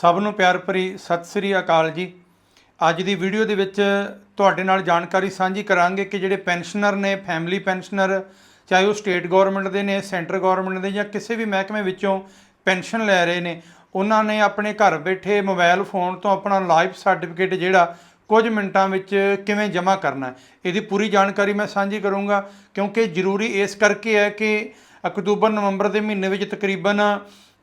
ਸਭ ਨੂੰ ਪਿਆਰ ਭਰੀ ਸਤਿ ਸ੍ਰੀ ਅਕਾਲ ਜੀ। ਅੱਜ ਦੀ ਵੀਡੀਓ ਦੇ ਵਿੱਚ ਤੁਹਾਡੇ ਨਾਲ ਜਾਣਕਾਰੀ ਸਾਂਝੀ ਕਰਾਂਗੇ ਕਿ ਜਿਹੜੇ ਪੈਨਸ਼ਨਰ ਨੇ, ਫੈਮਿਲੀ ਪੈਨਸ਼ਨਰ, ਚਾਹੇ ਉਹ ਸਟੇਟ ਗਵਰਨਮੈਂਟ ਦੇ ਨੇ, ਸੈਂਟਰ ਗਵਰਨਮੈਂਟ ਦੇ ਜਾਂ ਕਿਸੇ ਵੀ ਮਹਿਕਮੇ ਵਿੱਚੋਂ ਪੈਨਸ਼ਨ ਲੈ ਰਹੇ ਨੇ, ਉਹਨਾਂ ਨੇ ਆਪਣੇ ਘਰ ਬੈਠੇ ਮੋਬਾਈਲ ਫੋਨ ਤੋਂ ਆਪਣਾ ਲਾਈਫ ਸਰਟੀਫਿਕੇਟ ਜਿਹੜਾ ਕੁਝ ਮਿੰਟਾਂ ਵਿੱਚ ਕਿਵੇਂ ਜਮ੍ਹਾਂ ਕਰਨਾ ਇਹਦੀ ਪੂਰੀ ਜਾਣਕਾਰੀ ਮੈਂ ਸਾਂਝੀ ਕਰੂੰਗਾ, ਕਿਉਂਕਿ ਜ਼ਰੂਰੀ ਇਸ ਕਰਕੇ ਹੈ ਕਿ ਅਕਤੂਬਰ ਨਵੰਬਰ ਦੇ ਮਹੀਨੇ ਵਿੱਚ ਤਕਰੀਬਨ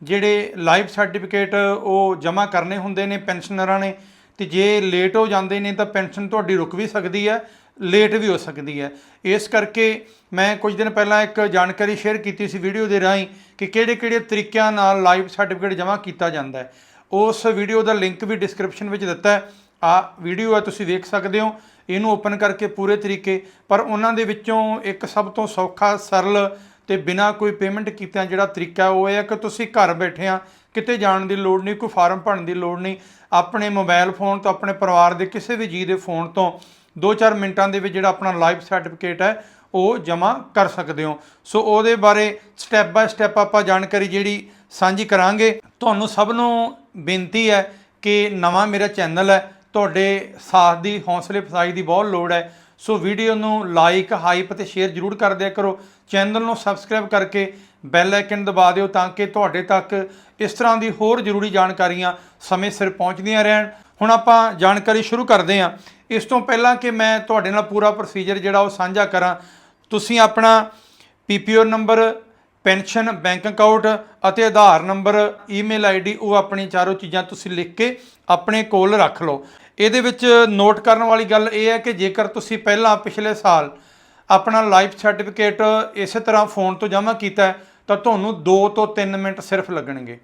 ਜਿਹੜੇ ਲਾਈਫ ਸਰਟੀਫਿਕੇਟ ਉਹ ਜਮ੍ਹਾਂ ਕਰਨੇ ਹੁੰਦੇ ਨੇ ਪੈਨਸ਼ਨਰਾਂ ਨੇ, ਤੇ ਜੇ ਲੇਟ ਹੋ ਜਾਂਦੇ ਨੇ ਤਾਂ ਪੈਨਸ਼ਨ ਤੁਹਾਡੀ ਰੁਕ ਵੀ ਸਕਦੀ ਹੈ ਲੇਟ ਵੀ ਹੋ ਸਕਦੀ ਹੈ। ਇਸ ਕਰਕੇ ਮੈਂ ਕੁਝ ਦਿਨ ਪਹਿਲਾਂ ਇੱਕ ਜਾਣਕਾਰੀ ਸ਼ੇਅਰ ਕੀਤੀ ਸੀ ਵੀਡੀਓ ਦੇ ਰਾਹੀਂ ਕਿ ਕਿਹੜੇ-ਕਿਹੜੇ ਤਰੀਕਿਆਂ ਨਾਲ ਲਾਈਫ ਸਰਟੀਫਿਕੇਟ ਜਮ੍ਹਾਂ ਕੀਤਾ ਜਾਂਦਾ ਹੈ। ਉਸ ਵੀਡੀਓ ਦਾ ਲਿੰਕ ਵੀ ਡਿਸਕ੍ਰਿਪਸ਼ਨ ਵਿੱਚ ਦਿੱਤਾ ਹੈ। ਆ ਵੀਡੀਓ ਹੈ, ਤੁਸੀਂ ਵੇਖ ਸਕਦੇ ਹੋ। ਇਹਨੂੰ ਓਪਨ ਕਰਕੇ ਪੂਰੇ ਤਰੀਕੇ, ਪਰ ਉਹਨਾਂ ਦੇ ਵਿੱਚੋਂ ਇੱਕ ਸਭ ਤੋਂ ਸੌਖਾ, ਸਰਲ ਤੇ ਬਿਨਾਂ ਕੋਈ ਪੇਮੈਂਟ ਕੀਤਿਆਂ ਜਿਹੜਾ ਤਰੀਕਾ ਉਹ ਇਹ ਹੈ ਕਿ ਤੁਸੀਂ ਘਰ ਬੈਠੇ ਆ, ਕਿਤੇ ਜਾਣ ਦੀ ਲੋੜ ਨਹੀਂ, ਕੋਈ ਫਾਰਮ ਭਰਨ ਦੀ ਲੋੜ ਨਹੀਂ, ਆਪਣੇ ਮੋਬਾਈਲ ਫੋਨ ਤੋਂ, ਆਪਣੇ ਪਰਿਵਾਰ ਦੇ ਕਿਸੇ ਵੀ ਜੀ ਦੇ ਫੋਨ ਤੋਂ 2-4 ਮਿੰਟਾਂ ਦੇ ਵਿੱਚ ਜਿਹੜਾ ਆਪਣਾ ਲਾਈਫ ਸਰਟੀਫਿਕੇਟ ਹੈ, ਉਹ ਜਮ੍ਹਾਂ ਕਰ ਸਕਦੇ ਹੋ। ਸੋ ਉਹਦੇ ਬਾਰੇ ਸਟੈਪ ਬਾਏ ਸਟੈਪ ਆਪਾਂ ਜਾਣਕਾਰੀ ਜਿਹੜੀ ਸਾਂਝੀ ਕਰਾਂਗੇ। ਤੁਹਾਨੂੰ ਸਭ ਨੂੰ ਬੇਨਤੀ ਹੈ ਕਿ ਨਵਾਂ ਮੇਰਾ ਚੈਨਲ ਹੈ, ਤੁਹਾਡੇ ਸਾਥ ਦੀ, ਹੌਸਲੇ ਅਫਜ਼ਾਈ ਦੀ ਬਹੁਤ ਲੋੜ ਹੈ। ਸੋ ਵੀਡੀਓ ਨੂੰ ਲਾਈਕ ਹਾਈਪ ਤੇ ਸ਼ੇਅਰ ਜ਼ਰੂਰ ਕਰ ਦਿਆ ਕਰੋ। ਚੈਨਲ ਨੂੰ ਸਬਸਕ੍ਰਾਈਬ ਕਰਕੇ ਬੈਲ ਆਈਕਨ ਦਬਾ ਦਿਓ ਤਾਂ ਕਿ ਤੁਹਾਡੇ ਤੱਕ ਇਸ ਤਰ੍ਹਾਂ ਦੀ ਹੋਰ ਜ਼ਰੂਰੀ ਜਾਣਕਾਰੀਆਂ ਸਮੇਂ ਸਿਰ ਪਹੁੰਚਦੀਆਂ ਰਹਿਣ। ਹੁਣ ਆਪਾਂ ਜਾਣਕਾਰੀ ਸ਼ੁਰੂ ਕਰਦੇ ਹਾਂ। ਇਸ ਤੋਂ ਪਹਿਲਾਂ ਕਿ ਮੈਂ ਤੁਹਾਡੇ ਨਾਲ ਪੂਰਾ ਪ੍ਰੋਸੀਜਰ ਜਿਹੜਾ ਉਹ ਸਾਂਝਾ ਕਰਾਂ। ਤੁਸੀਂ ਆਪਣਾ PPO number pension bank account ਅਤੇ ਆਧਾਰ ਨੰਬਰ ਈਮੇਲ ਆਈਡੀ ਉਹ ਆਪਣੀ ਚਾਰੋਂ ਚੀਜ਼ਾਂ ਤੁਸੀਂ ਲਿਖ ਕੇ ਆਪਣੇ ਕੋਲ ਰੱਖ ਲਓ। ਇਹਦੇ ਵਿੱਚ ਨੋਟ ਕਰਨ ਵਾਲੀ ਗੱਲ ਇਹ ਹੈ ਕਿ ਜੇਕਰ ਤੁਸੀਂ ਪਹਿਲਾਂ ਪਿਛਲੇ ਸਾਲ ਆਪਣਾ ਲਾਈਫ ਸਰਟੀਫਿਕੇਟ ਇਸੇ ਤਰ੍ਹਾਂ ਫੋਨ ਤੋਂ ਜਮ੍ਹਾਂ ਕੀਤਾ ਤਾਂ ਤੁਹਾਨੂੰ 2 ਤੋਂ 3 ਮਿੰਟ ਸਿਰਫ ਲੱਗਣਗੇ।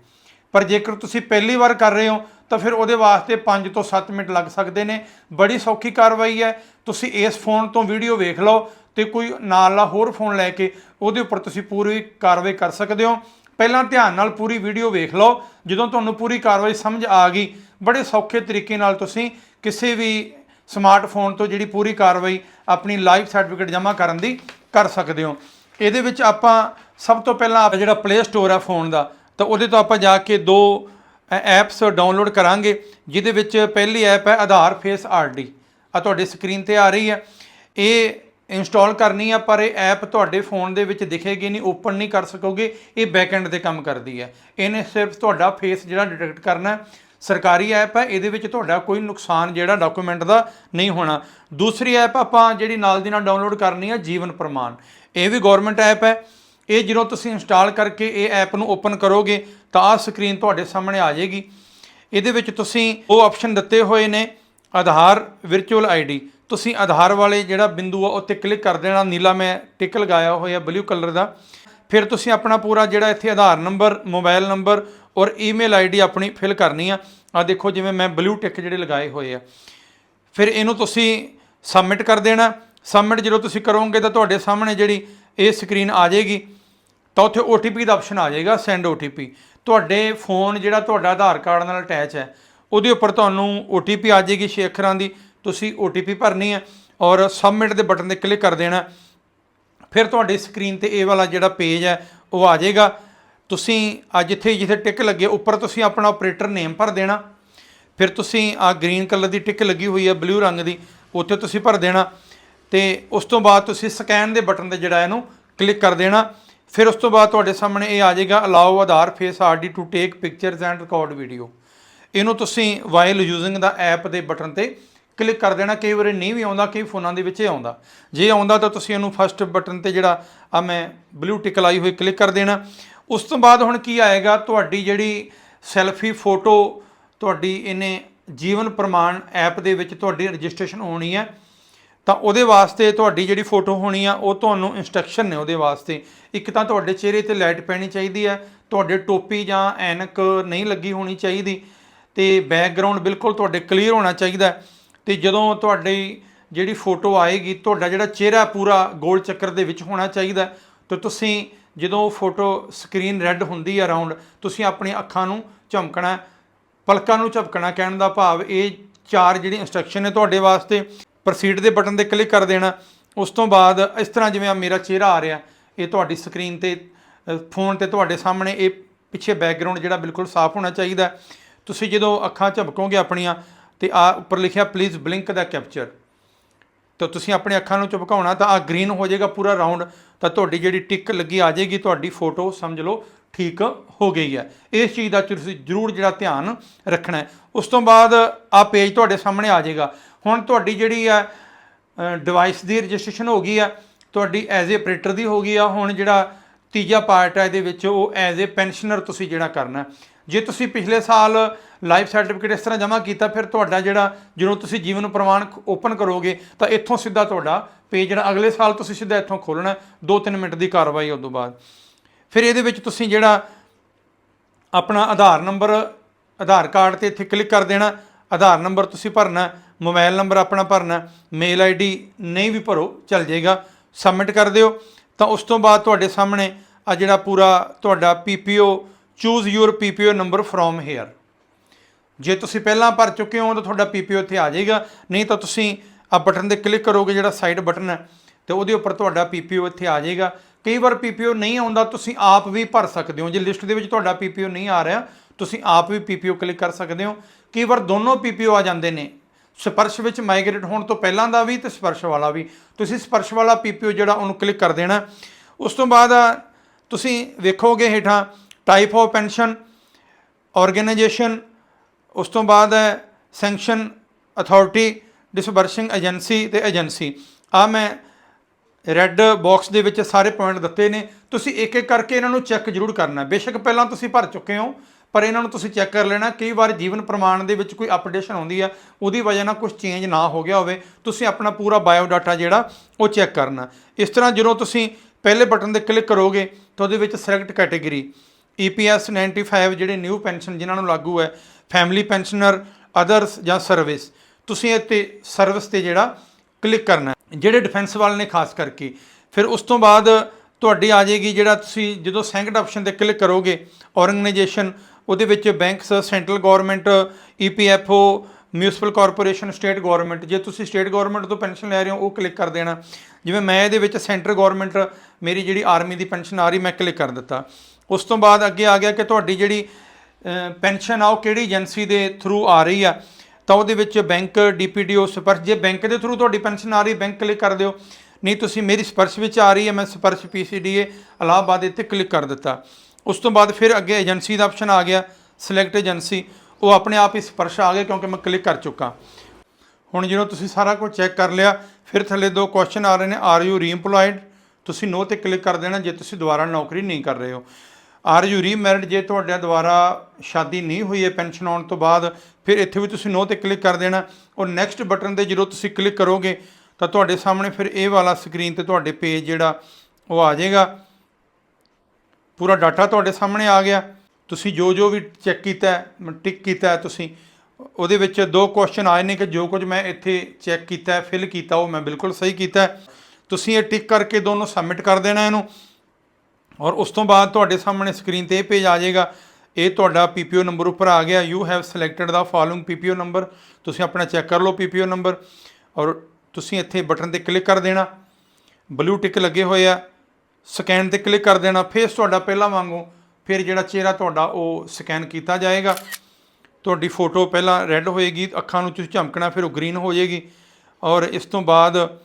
ਪਰ ਜੇਕਰ ਤੁਸੀਂ ਪਹਿਲੀ ਵਾਰ ਕਰ ਰਹੇ ਹੋ, ਤਾਂ ਫਿਰ ਉਹਦੇ ਵਾਸਤੇ 5 ਤੋਂ 7 ਮਿੰਟ ਲੱਗ ਸਕਦੇ ਨੇ। ਬੜੀ ਸੌਖੀ ਕਾਰਵਾਈ ਹੈ। ਤੁਸੀਂ ਇਸ ਫੋਨ ਤੋਂ ਵੀਡੀਓ ਵੇਖ ਲਓ ਤੇ ਕੋਈ ਨਾਲ ਦਾ ਹੋਰ ਫੋਨ ਲੈ ਕੇ ਉਹਦੇ ਉੱਪਰ ਤੁਸੀਂ ਪੂਰੀ ਕਾਰਵਾਈ ਕਰ ਸਕਦੇ ਹੋ। ਪਹਿਲਾਂ ਧਿਆਨ ਨਾਲ ਪੂਰੀ ਵੀਡੀਓ ਵੇਖ ਲਓ। ਜਦੋਂ ਤੁਹਾਨੂੰ ਪੂਰੀ ਕਾਰਵਾਈ ਸਮਝ ਆ ਗਈ ਬੜੇ ਸੌਖੇ ਤਰੀਕੇ ਨਾਲ ਤੁਸੀਂ ਕਿਸੇ ਵੀ ਸਮਾਰਟਫੋਨ ਤੋਂ ਜਿਹੜੀ ਪੂਰੀ ਕਾਰਵਾਈ ਆਪਣੀ ਲਾਈਫ ਸਰਟੀਫਿਕੇਟ ਜਮ੍ਹਾਂ ਕਰਨ ਦੀ ਕਰ ਸਕਦੇ ਹੋ। ਇਹਦੇ ਵਿੱਚ ਆਪਾਂ ਸਭ ਤੋਂ ਪਹਿਲਾਂ ਆਪ ਜਿਹੜਾ ਪਲੇ ਸਟੋਰ ਹੈ ਫੋਨ ਦਾ, ਤਾਂ ਉਹਦੇ ਤੋਂ ਆਪਾਂ ਜਾ ਕੇ ਦੋ ਐਪਸ ਡਾਊਨਲੋਡ ਕਰਾਂਗੇ, ਜਿਹਦੇ ਵਿੱਚ ਪਹਿਲੀ ਐਪ ਹੈ ਆਧਾਰ ਫੇਸ ਆਰਡੀ ਆ ਤੁਹਾਡੀ ਸਕਰੀਨ ਤੇ ਆ ਰਹੀ ਹੈ। ਇਹ ਇੰਸਟਾਲ ਕਰਨੀ ਆ, ਪਰ ਇਹ ਐਪ ਤੁਹਾਡੇ ਫੋਨ ਦੇ ਵਿੱਚ ਦਿਖੇਗੀ ਨਹੀਂ ਓਪਨ ਨਹੀਂ ਕਰ ਸਕੋਗੇ, ਇਹ ਬੈਕਐਂਡ ਤੇ ਕੰਮ ਕਰਦੀ ਹੈ। ਇਹਨੇ ਸਿਰਫ ਤੁਹਾਡਾ ਫੇਸ ਜਿਹੜਾ ਡਿਟੈਕਟ ਕਰਨਾ ਸਰਕਾਰੀ ਐਪ ਹੈ, ਇਹਦੇ ਵਿੱਚ ਤੁਹਾਡਾ ਕੋਈ ਨੁਕਸਾਨ ਜਿਹੜਾ ਡਾਕੂਮੈਂਟ ਦਾ ਨਹੀਂ ਹੋਣਾ। ਦੂਸਰੀ ਐਪ ਆਪਾਂ ਜਿਹੜੀ ਨਾਲ ਦੀ ਨਾਲ ਡਾਊਨਲੋਡ ਕਰਨੀ ਹੈ ਜੀਵਨ ਪ੍ਰਮਾਨ ਇਹ ਵੀ ਗਵਰਨਮੈਂਟ ਐਪ ਹੈ। ਇਹ ਜਦੋਂ ਤੁਸੀਂ ਇੰਸਟਾਲ ਕਰਕੇ ਇਹ ਐਪ ਨੂੰ ਓਪਨ ਕਰੋਗੇ, ਤਾਂ ਆਹ ਸਕਰੀਨ ਤੁਹਾਡੇ ਸਾਹਮਣੇ ਆ ਜਾਏਗੀ। ਇਹਦੇ ਵਿੱਚ ਤੁਸੀਂ ਉਹ ਆਪਸ਼ਨ ਦਿੱਤੇ ਹੋਏ ਨੇ, ਆਧਾਰ ਵਰਚੁਅਲ ਆਈਡੀ ਤੁਸੀਂ ਆਧਾਰ ਵਾਲੇ ਜਿਹੜਾ ਬਿੰਦੂ ਆ ਉੱਤੇ ਕਲਿੱਕ ਕਰ ਦੇਣਾ। ਨੀਲਾ ਮੈਂ ਟਿਕ ਲਗਾਇਆ ਹੋਇਆ ਬਲੂ ਕਲਰ ਦਾ। ਫਿਰ ਤੁਸੀਂ ਆਪਣਾ ਪੂਰਾ ਜਿਹੜਾ ਇੱਥੇ ਆਧਾਰ ਨੰਬਰ, ਮੋਬਾਈਲ ਨੰਬਰ ਔਰ ਈਮੇਲ ਆਈਡੀ ਆਪਣੀ ਫਿਲ ਕਰਨੀ ਆ। ਆ ਦੇਖੋ ਜਿਵੇਂ ਮੈਂ ਬਲੂ ਟਿਕ ਜਿਹੜੇ ਲਗਾਏ ਹੋਏ ਆ। ਫਿਰ ਇਹਨੂੰ ਤੁਸੀਂ ਸਬਮਿਟ ਕਰ ਦੇਣਾ। ਸਬਮਿਟ ਜਦੋਂ ਤੁਸੀਂ ਕਰੋਗੇ ਤਾਂ ਤੁਹਾਡੇ ਸਾਹਮਣੇ ਜਿਹੜੀ ਇਹ ਸਕਰੀਨ ਆ ਜਾਏਗੀ। ਤਾਂ ਉੱਥੇ OTP ਦਾ ਆਪਸ਼ਨ ਆ ਜਾਏਗਾ, ਸੈਂਡ OTP ਤੁਹਾਡੇ ਫੋਨ ਜਿਹੜਾ ਤੁਹਾਡਾ ਆਧਾਰ ਕਾਰਡ ਨਾਲ ਅਟੈਚ ਹੈ, ਉਹਦੇ ਉੱਪਰ ਤੁਹਾਨੂੰ OTP ਆ ਜਾਏਗੀ ਛੇ ਅੱਖਰਾਂ ਦੀ। ਤੁਸੀਂ OTP ਭਰਨੀ ਹੈ ਔਰ ਸਬਮਿਟ ਦੇ ਬਟਨ ਤੇ ਕਲਿੱਕ ਕਰ ਦੇਣਾ। ਫਿਰ ਤੁਹਾਡੀ ਸਕਰੀਨ ਤੇ ਇਹ ਵਾਲਾ ਜਿਹੜਾ ਪੇਜ ਹੈ, ਉਹ ਆ ਜਾਏਗਾ। ਤੁਸੀਂ ਆ ਜਿੱਥੇ ਜਿੱਥੇ ਟਿਕ ਲੱਗੇ, ਉੱਪਰ ਤੁਸੀਂ ਆਪਣਾ ਆਪਰੇਟਰ ਨੇਮ ਭਰ ਦੇਣਾ। ਫਿਰ ਤੁਸੀਂ ਆ ਗ੍ਰੀਨ ਕਲਰ ਦੀ ਟਿਕ ਲੱਗੀ ਹੋਈ ਹੈ ਬਲੂ ਰੰਗ ਦੀ, ਉੱਥੇ ਤੁਸੀਂ ਭਰ ਦੇਣਾ। ਤੇ ਉਸ ਤੋਂ ਬਾਅਦ ਤੁਸੀਂ ਸਕੈਨ ਦੇ ਬਟਨ ਤੇ ਜਿਹੜਾ ਇਹਨੂੰ ਕਲਿੱਕ ਕਰ ਦੇਣਾ। ਫਿਰ ਉਸ ਤੋਂ ਬਾਅਦ ਤੁਹਾਡੇ ਸਾਹਮਣੇ ਇਹ ਆ ਜਾਏਗਾ allow Aadhaar face RD to take pictures and record video ਇਹਨੂੰ ਤੁਸੀਂ ਵਾਈਲ ਯੂਜ਼ਿੰਗ ਦਾ ਐਪ ਦੇ ਬਟਨ ਤੇ ਕਲਿੱਕ ਕਰ ਦੇਣਾ, ਕਈ ਵਾਰੀ ਨਹੀਂ ਵੀ ਆਉਂਦਾ, ਕਈ ਫੋਨਾਂ ਦੇ ਵਿੱਚ ਇਹ ਆਉਂਦਾ। ਜੇ ਆਉਂਦਾ ਤਾਂ ਤੁਸੀਂ ਉਹਨੂੰ ਫਸਟ ਬਟਨ ਤੇ ਜਿਹੜਾ ਆ ਮੈਂ ਬਲੂ ਟਿਕ ਲਾਈ ਹੋਈ ਕਲਿੱਕ ਕਰ ਦੇਣਾ। ਉਸ ਤੋਂ ਬਾਅਦ ਹੁਣ ਕੀ ਆਏਗਾ, ਤੁਹਾਡੀ ਜਿਹੜੀ ਸੈਲਫੀ ਫੋਟੋ ਤੁਹਾਡੀ ਇਹਨੇ ਜੀਵਨ ਪ੍ਰਮਾਣ ਐਪ ਦੇ ਵਿੱਚ ਤੁਹਾਡੀ ਰਜਿਸਟ੍ਰੇਸ਼ਨ ਹੋਣੀ ਹੈ, ਤਾਂ ਉਹਦੇ ਵਾਸਤੇ ਤੁਹਾਡੀ ਜਿਹੜੀ ਫੋਟੋ ਹੋਣੀ ਆ, ਉਹ ਤੁਹਾਨੂੰ ਇਨਸਟਰਕਸ਼ਨ ਨੇ ਉਹਦੇ ਵਾਸਤੇ। ਇੱਕ ਤਾਂ ਤੁਹਾਡੇ ਚਿਹਰੇ ਤੇ ਲਾਈਟ ਪੈਣੀ ਚਾਹੀਦੀ ਹੈ, ਤੁਹਾਡੇ ਟੋਪੀ ਜਾਂ ਐਨਕ ਨਹੀਂ ਲੱਗੀ ਹੋਣੀ ਚਾਹੀਦੀ, ਤੇ ਬੈਕਗ੍ਰਾਉਂਡ ਬਿਲਕੁਲ ਤੁਹਾਡੇ ਕਲੀਅਰ ਹੋਣਾ ਚਾਹੀਦਾ ਹੈ। ਤੇ ਜਦੋਂ ਤੁਹਾਡੀ ਜਿਹੜੀ ਫੋਟੋ ਆਏਗੀ, ਤੁਹਾਡਾ ਜਿਹੜਾ ਚਿਹਰਾ ਪੂਰਾ ਗੋਲ ਚੱਕਰ ਦੇ ਵਿੱਚ ਹੋਣਾ ਚਾਹੀਦਾ ਹੈ। ਤੇ ਤੁਸੀਂ ਜਦੋਂ ਫੋਟੋ ਸਕਰੀਨ ਰੈੱਡ ਹੁੰਦੀ ਹੈ ਅਰਾਊਂਡ ਤੁਸੀਂ ਆਪਣੀ ਅੱਖਾਂ ਨੂੰ ਝਮਕਣਾ, ਪਲਕਾਂ ਨੂੰ ਝਪਕਣਾ ਕਹਿਣ ਦਾ ਭਾਵ, ਇਹ ਚਾਰ ਜਿਹੜੀ ਇੰਸਟਰਕਸ਼ਨ ਨੇ ਤੁਹਾਡੇ ਵਾਸਤੇ ਪ੍ਰੋਸੀਡ ਦੇ ਬਟਨ ਤੇ ਕਲਿੱਕ ਕਰ ਦੇਣਾ ਉਸ ਤੋਂ ਬਾਅਦ ਇਸ ਤਰ੍ਹਾਂ ਜਿਵੇਂ ਆ ਮੇਰਾ ਚਿਹਰਾ ਆ ਰਿਹਾ, ਇਹ ਤੁਹਾਡੀ ਸਕਰੀਨ ਤੇ ਫੋਨ ਤੇ ਤੁਹਾਡੇ ਸਾਹਮਣੇ, ਇਹ ਪਿੱਛੇ ਬੈਕਗ੍ਰਾਉਂਡ ਜਿਹੜਾ ਬਿਲਕੁਲ ਸਾਫ਼ ਹੋਣਾ ਚਾਹੀਦਾ ਤੁਸੀਂ ਜਦੋਂ ਅੱਖਾਂ ਝਪਕੋਗੇ ਆਪਣੀਆਂ ਤੇ ਆ ਉੱਪਰ ਲਿਖਿਆ ਪਲੀਜ਼ ਬਲਿੰਕ ਦਾ ਕੈਪਚਰ ਤਾਂ ਤੁਸੀਂ ਆਪਣੇ ਅੱਖਾਂ ਨੂੰ ਝਪਕਾਉਣਾ ਤਾਂ ਆ ਗ੍ਰੀਨ ਹੋ ਜਾਏਗਾ ਪੂਰਾ ਰਾਉਂਡ। ਤਾਂ ਤੁਹਾਡੀ ਜਿਹੜੀ ਟਿਕ ਲੱਗੀ ਆ ਜਾਏਗੀ, ਤੁਹਾਡੀ ਫੋਟੋ ਸਮਝ ਲਓ ਠੀਕ ਹੋ ਗਈ ਹੈ। ਇਸ ਚੀਜ਼ ਦਾ ਤੁਸੀਂ ਜ਼ਰੂਰ ਜਿਹੜਾ ਧਿਆਨ ਰੱਖਣਾ ਹੈ। ਉਸ ਤੋਂ ਬਾਅਦ ਆ ਪੇਜ ਤੁਹਾਡੇ ਸਾਹਮਣੇ ਆ ਜਾਏਗਾ। ਹੁਣ ਤੁਹਾਡੀ ਜਿਹੜੀ ਹੈ ਡਿਵਾਈਸ ਦੀ ਰਜਿਸਟ੍ਰੇਸ਼ਨ ਹੋ ਗਈ ਆ, ਤੁਹਾਡੀ ਐਜ਼ ਏ ਆਪਰੇਟਰ ਦੀ ਹੋ ਗਈ ਆ। ਹੁਣ ਜਿਹੜਾ ਤੀਜਾ ਪਾਰਟ ਹੈ ਇਹਦੇ ਵਿੱਚ ਉਹ ਐਜ਼ ਏ ਪੈਨਸ਼ਨਰ ਤੁਸੀਂ ਜਿਹੜਾ ਕਰਨਾ ਜੇ ਤੁਸੀਂ ਪਿਛਲੇ ਸਾਲ ਲਾਈਫ ਸਰਟੀਫਿਕੇਟ ਇਸ ਤਰ੍ਹਾਂ ਜਮ੍ਹਾਂ ਕੀਤਾ, ਫਿਰ ਤੁਹਾਡਾ ਜਿਹੜਾ, ਜਦੋਂ ਤੁਸੀਂ ਜੀਵਨ ਪ੍ਰਮਾਣ ਓਪਨ ਕਰੋਗੇ, ਤਾਂ ਇੱਥੋਂ ਸਿੱਧਾ ਤੁਹਾਡਾ ਪੇਜ ਜਿਹੜਾ ਅਗਲੇ ਸਾਲ ਤੁਸੀਂ ਸਿੱਧਾ ਇੱਥੋਂ ਖੋਲਣਾ 2-3 ਮਿੰਟ ਦੀ ਕਾਰਵਾਈ ਉਸ ਤੋਂ ਬਾਅਦ। ਫਿਰ ਇਹਦੇ ਵਿੱਚ ਤੁਸੀਂ ਜਿਹੜਾ ਆਪਣਾ ਆਧਾਰ ਨੰਬਰ, ਆਧਾਰ ਕਾਰਡ ਤੇ ਇੱਥੇ ਕਲਿੱਕ ਕਰ ਦੇਣਾ, ਆਧਾਰ ਨੰਬਰ ਤੁਸੀਂ ਭਰਨਾ, ਮੋਬਾਈਲ ਨੰਬਰ ਆਪਣਾ ਭਰਨਾ, ਮੇਲ ਆਈਡੀ ਨਹੀਂ ਵੀ ਭਰੋ, ਚੱਲ ਜਾਏਗਾ, ਸਬਮਿਟ ਕਰ ਦਿਓ। ਤਾਂ ਉਸ ਤੋਂ ਬਾਅਦ ਤੁਹਾਡੇ ਸਾਹਮਣੇ ਆ ਜਿਹੜਾ ਪੂਰਾ ਤੁਹਾਡਾ PPO choose your PPO number from here ਜੇ ਤੁਸੀਂ ਪਹਿਲਾਂ ਭਰ ਚੁੱਕੇ ਹੋ ਤਾਂ ਤੁਹਾਡਾ ਪੀਪੀਓ ਇੱਥੇ ਆ ਜਾਏਗਾ। ਨਹੀਂ ਤਾਂ ਤੁਸੀਂ ਆ ਬਟਨ ਤੇ ਕਲਿੱਕ ਕਰੋਗੇ, ਜਿਹੜਾ ਸਾਈਡ ਬਟਨ ਹੈ, ਤੇ ਉਹਦੇ ਉੱਪਰ ਤੁਹਾਡਾ ਪੀਪੀਓ ਇੱਥੇ ਆ ਜਾਏਗਾ। ਕਈ ਵਾਰ ਪੀਪੀਓ ਨਹੀਂ ਆਉਂਦਾ, ਤੁਸੀਂ ਆਪ ਵੀ ਭਰ ਸਕਦੇ ਹੋ। ਜੇ ਲਿਸਟ ਦੇ ਵਿੱਚ ਤੁਹਾਡਾ ਪੀਪੀਓ ਨਹੀਂ ਆ ਰਿਹਾ, ਤੁਸੀਂ ਆਪ ਵੀ ਪੀਪੀਓ ਕਲਿੱਕ ਕਰ ਸਕਦੇ ਹੋ। ਕਈ ਵਾਰ ਦੋਨੋਂ ਪੀਪੀਓ ਆ ਜਾਂਦੇ ਨੇ। ਸਪਰਸ਼ ਵਿੱਚ ਮਾਈਗ੍ਰੇਟ ਹੋਣ ਤੋਂ ਪਹਿਲਾਂ ਦਾ ਵੀ ਤੇ ਸਪਰਸ਼ ਵਾਲਾ ਵੀ। ਤੁਸੀਂ ਸਪਰਸ਼ ਵਾਲਾ ਪੀਪੀਓ ਜਿਹੜਾ ਉਹਨੂੰ ਕਲਿੱਕ ਕਰ ਦੇਣਾ। ਉਸ ਤੋਂ ਬਾਅਦ ਤੁਸੀਂ ਵੇਖੋਗੇ ਹੇਠਾਂ ਟਾਈਪ ਆਫ ਪੈਨਸ਼ਨ ਆਰਗੇਨਾਈਜੇਸ਼ਨ ਉਸ ਤੋਂ ਬਾਅਦ ਹੈ ਸੈਂਕਸ਼ਨ ਅਥਾਰਟੀ ਡਿਸਬਰਸਿੰਗ ਏਜੰਸੀ ਤੇ ਏਜੰਸੀ ਆ ਮੈਂ ਰੈੱਡ ਬਾਕਸ ਦੇ ਵਿੱਚ ਸਾਰੇ ਪੁਆਇੰਟ ਦਿੱਤੇ ਨੇ। ਤੁਸੀਂ ਇੱਕ ਇੱਕ ਕਰਕੇ ਇਹਨਾਂ ਨੂੰ ਚੈੱਕ ਜ਼ਰੂਰ ਕਰਨਾ ਬੇਸ਼ੱਕ ਪਹਿਲਾਂ ਤੁਸੀਂ ਭਰ ਚੁੱਕੇ ਹੋ, ਪਰ ਇਹਨਾਂ ਨੂੰ ਤੁਸੀਂ ਚੈੱਕ ਕਰ ਲੈਣਾ। ਕਈ ਵਾਰ ਜੀਵਨ ਪ੍ਰਮਾਣ ਦੇ ਵਿੱਚ ਕੋਈ ਅਪਡੇਸ਼ਨ ਆਉਂਦੀ ਆ ਉਹਦੀ ਵਜ੍ਹਾ ਨਾਲ ਕੁਝ ਚੇਂਜ ਨਾ ਹੋ ਗਿਆ ਹੋਵੇ, ਤੁਸੀਂ ਆਪਣਾ ਪੂਰਾ ਬਾਇਓ ਡਾਟਾ ਜਿਹੜਾ, ਉਹ ਚੈੱਕ ਕਰਨਾ। ਇਸ ਤਰ੍ਹਾਂ ਜਦੋਂ ਤੁਸੀਂ ਪਹਿਲੇ ਬਟਨ ਤੇ ਕਲਿੱਕ ਕਰੋਗੇ, ਤਾਂ ਉਹਦੇ ਵਿੱਚ ਸਿਲੈਕਟ ਕੈਟਾਗਰੀ EPS 95 ਜਿਹੜੇ ਨਿਊ ਪੈਨਸ਼ਨ ਜਿਨ੍ਹਾਂ ਨੂੰ ਲਾਗੂ ਹੈ, ਫੈਮਿਲੀ ਪੈਨਸ਼ਨਰ ਅਦਰਸ ਜਾਂ ਸਰਵਿਸ, ਤੁਸੀਂ ਇੱਥੇ ਸਰਵਿਸ ਤੇ ਜਿਹੜਾ ਕਲਿੱਕ ਕਰਨਾ ਜਿਹੜੇ ਡਿਫੈਂਸ ਵਾਲੇ ਨੇ ਖਾਸ ਕਰਕੇ, ਫਿਰ ਉਸ ਤੋਂ ਬਾਅਦ ਤੁਹਾਡੀ ਆ ਜਾਏਗੀ ਜਿਹੜਾ ਤੁਸੀਂ ਜਦੋਂ ਸੈਂਕਡ ਆਪਸ਼ਨ ਤੇ ਕਲਿੱਕ ਕਰੋਗੇ ਆਰਗੇਨਾਈਜੇਸ਼ਨ ਉਹਦੇ ਵਿੱਚ banks central government EPFO municipal corporation state government ਜੇ ਤੁਸੀਂ ਸਟੇਟ ਗਵਰਨਮੈਂਟ ਤੋਂ ਪੈਨਸ਼ਨ ਲੈ ਰਹੇ ਹੋ, ਉਹ ਕਲਿੱਕ ਕਰ ਦੇਣਾ। ਜਿਵੇਂ ਮੈਂ ਇਹਦੇ ਵਿੱਚ ਸੈਂਟਰ ਗਵਰਨਮੈਂਟ ਮੇਰੀ ਜਿਹੜੀ ਆਰਮੀ ਦੀ ਪੈਨਸ਼ਨ ਆ ਰਹੀ, ਮੈਂ ਕਲਿੱਕ ਕਰ ਦਿੱਤਾ। ਉਸ ਤੋਂ ਬਾਅਦ ਅੱਗੇ ਆ ਗਿਆ ਕਿ ਤੁਹਾਡੀ ਜਿਹੜੀ ਪੈਨਸ਼ਨ ਆ ਉਹ ਕਿਹੜੀ ਏਜੰਸੀ ਦੇ ਥਰੂ ਆ ਰਹੀ ਆ। ਤਾਂ ਉਹਦੇ ਵਿੱਚ ਬੈਂਕ, ਡੀਪੀਡੀਓ, ਸਪਰਸ਼, ਜੇ ਬੈਂਕ ਦੇ ਥਰੂ ਤੁਹਾਡੀ ਪੈਨਸ਼ਨ ਆ ਰਹੀ, ਬੈਂਕ ਕਲਿੱਕ ਕਰ ਦਿਓ। ਨਹੀਂ, ਤੁਸੀਂ ਮੇਰੀ ਸਪਰਸ਼ ਵਿੱਚ ਆ ਰਹੀ ਹੈ, ਮੈਂ ਸਪਰਸ਼ ਪੀਸੀਡੀਏ ਇਲਾਹਾਬਾਦ ਇੱਥੇ ਕਲਿੱਕ ਕਰ ਦਿੱਤਾ। ਉਸ ਤੋਂ ਬਾਅਦ ਫਿਰ ਅੱਗੇ ਏਜੰਸੀ ਦਾ ਆਪਸ਼ਨ ਆ ਗਿਆ ਸਿਲੈਕਟ ਏਜੰਸੀ। ਉਹ ਆਪਣੇ ਆਪ ਹੀ ਸਪਰਸ਼ ਆ ਗਿਆ ਕਿਉਂਕਿ ਮੈਂ ਕਲਿੱਕ ਕਰ ਚੁੱਕਾ। ਹੁਣ ਜਦੋਂ ਤੁਸੀਂ ਸਾਰਾ ਕੁਝ ਚੈੱਕ ਕਰ ਲਿਆ, ਫਿਰ ਥੱਲੇ ਦੋ ਕੁਐਸਚਨ ਆ ਰਹੇ ਨੇ ਆਰ ਯੂ ਰੀਐਮਪਲੋਇਡ ਤੁਸੀਂ ਨੋ ਤੇ ਕਲਿੱਕ ਕਰ ਦੇਣਾ, ਜੇ ਤੁਸੀਂ ਦੁਬਾਰਾ ਨੌਕਰੀ ਨਹੀਂ ਕਰ ਰਹੇ ਹੋ। ਆਰ ਯੂ ਰੀਮੈਰਿਡ ਜੇ ਤੁਹਾਡਾ ਦੁਬਾਰਾ ਸ਼ਾਦੀ ਨਹੀਂ ਹੋਈ ਹੈ, ਪੈਨਸ਼ਨ ਆਉਣ ਤੋਂ ਬਾਅਦ, ਫਿਰ ਇੱਥੇ ਵੀ ਤੁਸੀਂ ਨੋ ਤੇ ਕਲਿੱਕ ਕਰ ਦੇਣਾ। ਔਰ ਨੈਕਸਟ ਬਟਨ ਤੇ ਜਦੋਂ ਤੁਸੀਂ ਕਲਿੱਕ ਕਰੋਗੇ, ਤਾਂ ਤੁਹਾਡੇ ਸਾਹਮਣੇ ਫਿਰ ਇਹ ਵਾਲਾ ਸਕਰੀਨ ਤੇ ਤੁਹਾਡੇ ਪੇਜ ਜਿਹੜਾ, ਉਹ ਆ ਜਾਏਗਾ। ਪੂਰਾ ਡਾਟਾ ਤੁਹਾਡੇ ਸਾਹਮਣੇ ਆ ਗਿਆ। ਤੁਸੀਂ ਜੋ ਜੋ ਵੀ ਚੈੱਕ ਕੀਤਾ ਹੈ ਟਿਕ ਕੀਤਾ ਤੁਸੀਂ, ਉਹਦੇ ਵਿੱਚ ਦੋ ਕੁਐਸਚਨ ਆਏ ਨੇ ਕਿ ਜੋ ਕੁਝ ਮੈਂ ਇੱਥੇ ਚੈੱਕ ਕੀਤਾ ਫਿਲ ਕੀਤਾ, ਉਹ ਮੈਂ ਬਿਲਕੁਲ ਸਹੀ ਕੀਤਾ ਤੁਸੀਂ ਇਹ ਟਿਕ ਕਰਕੇ ਦੋਨੋਂ ਸਬਮਿਟ ਕਰ ਦੇਣਾ ਇਹਨੂੰ। ਔਰ ਉਸ ਤੋਂ ਬਾਅਦ ਤੁਹਾਡੇ ਸਾਹਮਣੇ ਸਕਰੀਨ ਤੇ ਇਹ ਪੇਜ ਆ ਜਾਏਗਾ। ਇਹ ਤੁਹਾਡਾ ਪੀਪੀਓ ਨੰਬਰ ਉੱਪਰ ਆ ਗਿਆ। You have selected the following PPO number. ਤੁਸੀਂ ਆਪਣਾ ਚੈੱਕ ਕਰ ਲਓ ਪੀਪੀਓ ਨੰਬਰ। ਔਰ ਤੁਸੀਂ ਇੱਥੇ ਬਟਨ ਤੇ ਕਲਿੱਕ ਕਰ ਦੇਣਾ। ਬਲੂ ਟਿਕ ਲੱਗੇ ਹੋਏ ਆ। ਸਕੈਨ ਤੇ ਕਲਿੱਕ ਕਰ ਦੇਣਾ। ਫੇਸ ਤੁਹਾਡਾ ਪਹਿਲਾਂ ਵਾਂਗੂ ਫਿਰ ਜਿਹੜਾ ਚਿਹਰਾ ਤੁਹਾਡਾ ਉਹ ਸਕੈਨ ਕੀਤਾ ਜਾਏਗਾ। ਤੁਹਾਡੀ ਫੋਟੋ ਪਹਿਲਾਂ ਰੈੱਡ ਹੋਏਗੀ। ਅੱਖਾਂ ਨੂੰ ਤੁਸੀਂ ਝਮਕਣਾ, ਫਿਰ ਉਹ ਗ੍ਰੀਨ ਹੋ ਜਾਏਗੀ। ਔਰ ਇਸ ਤੋਂ ਬਾਅਦ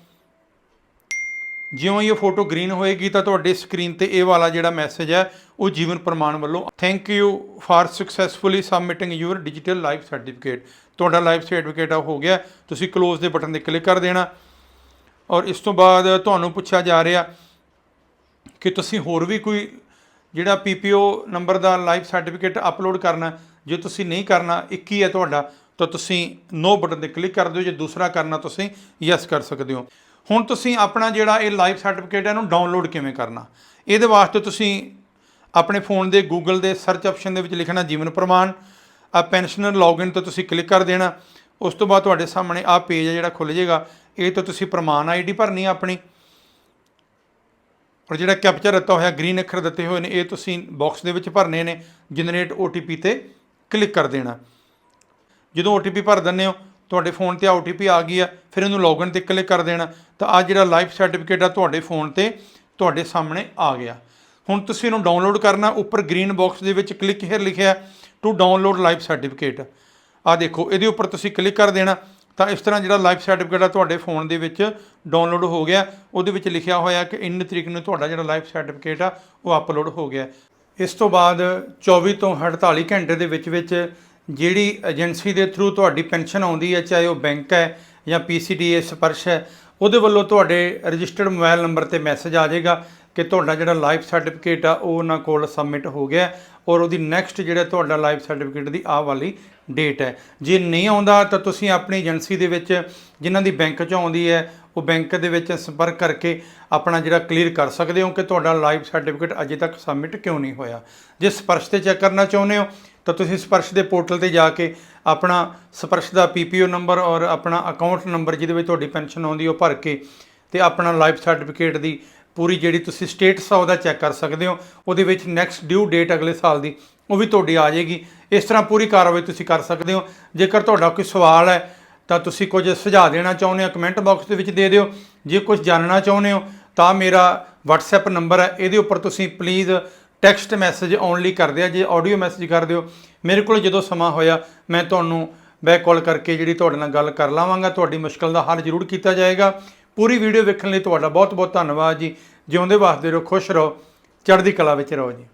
ਜਿਉਂ ਇਹ ਫੋਟੋ ਗ੍ਰੀਨ ਹੋਏਗੀ ਤਾਂ ਤੁਹਾਡੇ ਸਕਰੀਨ ਤੇ ਇਹ ਵਾਲਾ ਜਿਹੜਾ ਮੈਸੇਜ ਹੈ, ਉਹ ਜੀਵਨ ਪ੍ਰਮਾਣ ਵੱਲੋਂ thank you for successfully submitting your digital life certificate ਤੁਹਾਡਾ ਲਾਈਫ ਸਰਟੀਫਿਕੇਟ ਆ, ਹੋ ਗਿਆ। ਤੁਸੀਂ ਕਲੋਜ਼ ਦੇ ਬਟਨ ਤੇ ਕਲਿੱਕ ਕਰ ਦੇਣਾ। ਔਰ ਇਸ ਤੋਂ ਬਾਅਦ ਤੁਹਾਨੂੰ ਪੁੱਛਿਆ ਜਾ ਰਿਹਾ ਕਿ ਤੁਸੀਂ ਹੋਰ ਵੀ ਕੋਈ ਜਿਹੜਾ ਪੀਪੀਓ ਨੰਬਰ ਦਾ ਲਾਈਫ ਸਰਟੀਫਿਕੇਟ ਅਪਲੋਡ ਕਰਨਾ ਜੇ ਤੁਸੀਂ ਨਹੀਂ ਕਰਨਾ ਇੱਕ ਹੀ ਹੈ ਤੁਹਾਡਾ? ਤਾਂ ਤੁਸੀਂ ਨੋ ਬਟਨ ਤੇ ਕਲਿੱਕ ਕਰ ਦਿਓ। ਜੇ ਦੂਸਰਾ ਕਰਨਾ ਤੁਸੀਂ ਯੈਸ ਕਰ ਸਕਦੇ ਹੋ। ਹੁਣ ਤੁਸੀਂ ਆਪਣਾ ਜਿਹੜਾ ਇਹ ਲਾਈਫ ਸਰਟੀਫਿਕੇਟ ਹੈ ਇਹਨੂੰ ਡਾਊਨਲੋਡ ਕਿਵੇਂ ਕਰਨਾ? ਇਹਦੇ ਵਾਸਤੇ ਤੁਸੀਂ ਆਪਣੇ ਫੋਨ ਦੇ ਗੂਗਲ ਦੇ ਸਰਚ ਆਪਸ਼ਨ ਦੇ ਵਿੱਚ ਲਿਖਣਾ ਜੀਵਨ ਪ੍ਰਮਾਣ ਆ ਪੈਨਸ਼ਨਰ ਲੌਗਇਨ ਤੇ ਤੁਸੀਂ ਕਲਿੱਕ ਕਰ ਦੇਣਾ। ਉਸ ਤੋਂ ਬਾਅਦ ਤੁਹਾਡੇ ਸਾਹਮਣੇ ਆ ਪੇਜ ਹੈ ਜਿਹੜਾ ਖੁੱਲ ਜਾਏਗਾ। ਇਹ ਤੋਂ ਤੁਸੀਂ ਪ੍ਰਮਾਣ ਆਈਡੀ ਭਰਨੀ ਹੈ ਆਪਣੀ। ਔਰ ਜਿਹੜਾ ਕੈਪਚਰ ਦਿੱਤਾ ਹੋਇਆ ਗ੍ਰੀਨ ਅੱਖਰ ਦਿੱਤੇ ਹੋਏ ਨੇ, ਇਹ ਤੁਸੀਂ ਬਾਕਸ ਦੇ ਵਿੱਚ ਭਰਨੇ ਨੇ ਜਨਰੇਟ OTP ਤੇ ਕਲਿੱਕ ਕਰ ਦੇਣਾ। ਜਦੋਂ OTP ਭਰ ਦਿੰਦੇ ਹੋ, ਤੁਹਾਡੇ ਫੋਨ ਤੇ OTP ਆ ਗਈ ਆ ਫਿਰ ਇਹਨੂੰ ਲੌਗਇਨ ਤੇ ਕਲਿੱਕ ਕਰ ਦੇਣਾ। ਤਾਂ ਆ ਜਿਹੜਾ ਲਾਈਫ ਸਰਟੀਫਿਕੇਟ ਆ ਤੁਹਾਡੇ ਫੋਨ ਤੇ ਤੁਹਾਡੇ ਸਾਹਮਣੇ ਆ ਗਿਆ। ਹੁਣ ਤੁਸੀਂ ਇਹਨੂੰ ਡਾਊਨਲੋਡ ਕਰਨਾ, ਉੱਪਰ ਗ੍ਰੀਨ ਬਾਕਸ ਦੇ ਵਿੱਚ ਕਲਿੱਕ ਹੇਅਰ ਲਿਖਿਆ ਟੂ ਡਾਊਨਲੋਡ ਲਾਈਫ ਸਰਟੀਫਿਕੇਟ। ਆ ਦੇਖੋ, ਇਹਦੇ ਉੱਪਰ ਤੁਸੀਂ ਕਲਿੱਕ ਕਰ ਦੇਣਾ, ਤਾਂ ਇਸ ਤਰ੍ਹਾਂ ਜਿਹੜਾ ਲਾਈਫ ਸਰਟੀਫਿਕੇਟ ਆ ਤੁਹਾਡੇ ਫੋਨ ਦੇ ਵਿੱਚ ਡਾਊਨਲੋਡ ਹੋ ਗਿਆ। ਉਹਦੇ ਵਿੱਚ ਲਿਖਿਆ ਹੋਇਆ ਕਿ ਇੰਨੀ ਤਰੀਕ ਨੂੰ ਤੁਹਾਡਾ ਜਿਹੜਾ ਲਾਈਫ ਸਰਟੀਫਿਕੇਟ ਆ, ਉਹ ਅਪਲੋਡ ਹੋ ਗਿਆ। ਇਸ ਤੋਂ ਬਾਅਦ 24 ਤੋਂ 48 ਘੰਟੇ ਦੇ ਵਿੱਚ ਵਿੱਚ ਜਿਹੜੀ ਏਜੰਸੀ ਦੇ ਥਰੂ ਤੁਹਾਡੀ ਪੈਨਸ਼ਨ ਆਉਂਦੀ ਹੈ, ਚਾਹੇ ਉਹ ਬੈਂਕ ਹੈ ਜਾਂ ਪੀਸੀਡੀਏ ਸਪਰਸ਼ ਹੈ ਉਹਦੇ ਵੱਲੋਂ ਤੁਹਾਡੇ ਰਜਿਸਟਰਡ ਮੋਬਾਈਲ ਨੰਬਰ ਤੇ ਮੈਸੇਜ ਆ ਜਾਏਗਾ ਕਿ ਤੁਹਾਡਾ ਜਿਹੜਾ ਲਾਈਫ ਸਰਟੀਫਿਕੇਟ ਆ, ਉਹ ਉਹਨਾਂ ਕੋਲ ਸਬਮਿਟ ਹੋ ਗਿਆ ਔਰ ਉਹਦੀ ਨੈਕਸਟ ਜਿਹੜਾ ਤੁਹਾਡਾ ਲਾਈਫ ਸਰਟੀਫਿਕੇਟ ਦੀ ਆਹ ਵਾਲੀ ਡੇਟ ਹੈ। ਜੇ ਨਹੀਂ ਆਉਂਦਾ ਤਾਂ ਤੁਸੀਂ ਆਪਣੀ ਏਜੰਸੀ ਦੇ ਵਿੱਚ ਜਿਨ੍ਹਾਂ ਦੀ ਬੈਂਕ 'ਚ ਆਉਂਦੀ ਹੈ, ਉਹ ਬੈਂਕ ਦੇ ਵਿੱਚ ਸੰਪਰਕ ਕਰਕੇ ਆਪਣਾ ਜਿਹੜਾ ਕਲੀਅਰ ਕਰ ਸਕਦੇ ਹੋ ਕਿ ਤੁਹਾਡਾ ਲਾਈਫ ਸਰਟੀਫਿਕੇਟ ਅਜੇ ਤੱਕ ਸਬਮਿਟ ਕਿਉਂ ਨਹੀਂ ਹੋਇਆ। ਜੇ ਸਪਰਸ਼ ਤੇ ਚੈੱਕ ਕਰਨਾ ਚਾਹੁੰਦੇ ਹੋ ਤਾਂ ਤੁਸੀਂ ਸਪਰਸ਼ ਦੇ ਪੋਰਟਲ ਤੇ ਜਾ ਕੇ ਆਪਣਾ ਸਪਰਸ਼ ਦਾ ਪੀਪੀਓ ਨੰਬਰ ਔਰ ਆਪਣਾ ਅਕਾਊਂਟ ਨੰਬਰ ਜਿਹਦੇ ਵਿੱਚ ਤੁਹਾਡੀ ਪੈਨਸ਼ਨ ਆਉਂਦੀ ਉਹ ਭਰ ਕੇ ਤੇ ਆਪਣਾ ਲਾਈਫ ਸਰਟੀਫਿਕੇਟ ਦੀ ਪੂਰੀ ਜਿਹੜੀ ਤੁਸੀਂ ਸਟੇਟਸ ਆ ਉਹਦਾ ਚੈੱਕ ਕਰ ਸਕਦੇ ਹੋ। ਉਹਦੇ ਵਿੱਚ ਨੈਕਸਟ ਡਿਊ ਡੇਟ ਅਗਲੇ ਸਾਲ ਦੀ ਉਹ ਵੀ ਤੁਹਾਡੀ ਆ ਜਾਏਗੀ। ਇਸ ਤਰ੍ਹਾਂ ਪੂਰੀ ਕਾਰਵਾਈ ਤੁਸੀਂ ਕਰ ਸਕਦੇ ਹੋ। ਜੇਕਰ ਤੁਹਾਡਾ ਕੋਈ ਸਵਾਲ ਹੈ ਤਾਂ ਤੁਸੀਂ ਕੁਝ ਸੁਝਾਅ ਦੇਣਾ ਚਾਹੁੰਦੇ ਹੋ ਕਮੈਂਟ ਬਾਕਸ ਦੇ ਵਿੱਚ ਦੇ ਦਿਓ। ਜੇ ਕੁਝ ਜਾਣਨਾ ਚਾਹੁੰਦੇ ਹੋ ਤਾਂ ਮੇਰਾ WhatsApp ਨੰਬਰ ਹੈ। ਇਹਦੇ ਉੱਪਰ ਤੁਸੀਂ ਪਲੀਜ਼ ਟੈਕਸਟ ਮੈਸੇਜ ਓਨਲੀ ਕਰਦੇ ਆ, ਜੇ ਆਡੀਓ ਮੈਸੇਜ ਕਰ ਦਿਓ, ਮੇਰੇ ਕੋਲ ਜਦੋਂ ਸਮਾਂ ਹੋਇਆ, ਮੈਂ ਤੁਹਾਨੂੰ ਬੈਕ ਕਾਲ ਕਰਕੇ ਜਿਹੜੀ ਤੁਹਾਡੇ ਨਾਲ ਗੱਲ ਕਰ ਲਾਵਾਂਗਾ, ਤੁਹਾਡੀ ਮੁਸ਼ਕਲ ਦਾ ਹੱਲ ਜ਼ਰੂਰ ਕੀਤਾ ਜਾਏਗਾ। ਪੂਰੀ ਵੀਡੀਓ ਵੇਖਣ ਲਈ ਤੁਹਾਡਾ ਬਹੁਤ ਬਹੁਤ ਧੰਨਵਾਦ ਜੀ। ਜਿਉਂਦੇ ਵਾਸਤੇ ਰਹੋ, ਖੁਸ਼ ਰਹੋ, ਚੜ੍ਹਦੀ ਕਲਾ ਵਿੱਚ ਰਹੋ ਜੀ।